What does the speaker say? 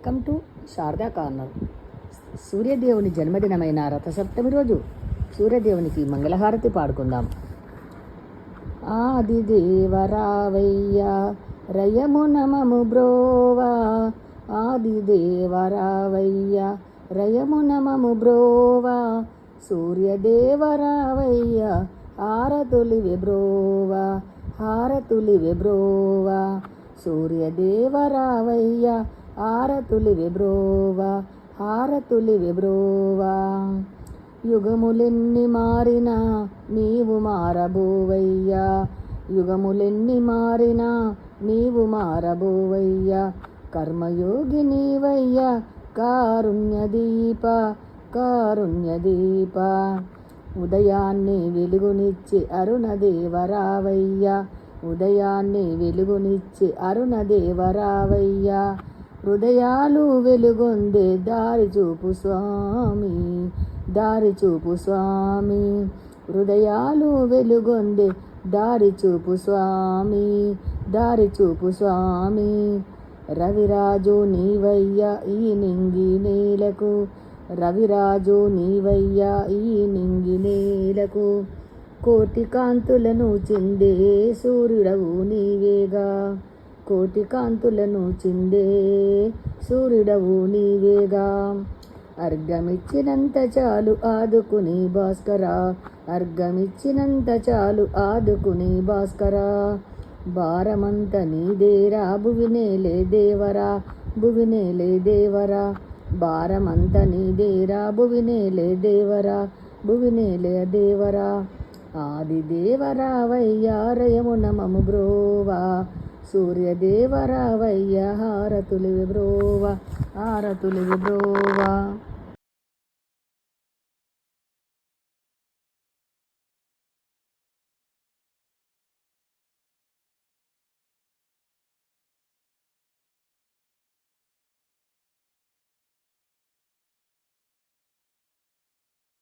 Welcome to Sharada corner. సూర్యదేవుని జన్మదినమైన రథసప్తమి రోజు సూర్యదేవునికి మంగళహారతి పాడుకుందాం. ఆది దేవరావయ్యా రయము నమము బ్రోవా. ఆది దేవరావయ్యా రయము నమము బ్రోవా. సూర్యదేవరావయ్య హారతులి విబ్రోవా హారతులి బ్రోవా. సూర్యదేవరావయ్య హారతులివె బ్రోవా హారతులివె బ్రోవా యుగములెన్ని మారినా నీవు మారబోవయ్యా. యుగములెన్ని మారినా నీవు మారబోవయ్యా. కర్మయోగి నీవయ్యా కారుణ్య దీప కారుణ్య దీప ఉదయాన్నే వెలుగునిచ్చి అరుణదేవరావయ్యా. ఉదయాన్ని వెలుగునిచ్చి అరుణదేవరావయ్యా. హృదయాలు వెలుగొందే దారి చూపు స్వామి దారి చూపు స్వామి. హృదయాలు వెలుగొందే దారి చూపు స్వామి దారి చూపు స్వామి. రవిరాజు నీవయ్యా ఈ నింగి నేలకు రవిరాజు నీవయ్యా ఈ నింగి నేలకు. కోటి కాంతులను చిందే సూర్యుడవు నీవేగా. కోటి కాంతులను చిందే సూర్యుడవు నీవేగా. అర్గమిచ్చినంత చాలు ఆదుకుని భాస్కరా అర్గమిచ్చినంత చాలు ఆదుకుని భాస్కరా. భారమంత నీదేరా భువినేలే దేవరా భువినేలే దేవరా. భారమంత నీదేరా భువినేలే దేవరా భువినేలే దేవరా. ఆది దేవరావయ్యారయము నమము బ్రోవా సూర్యదేవరావయ్య హారతులు బ్రోవా హారతులు బ్రోవా.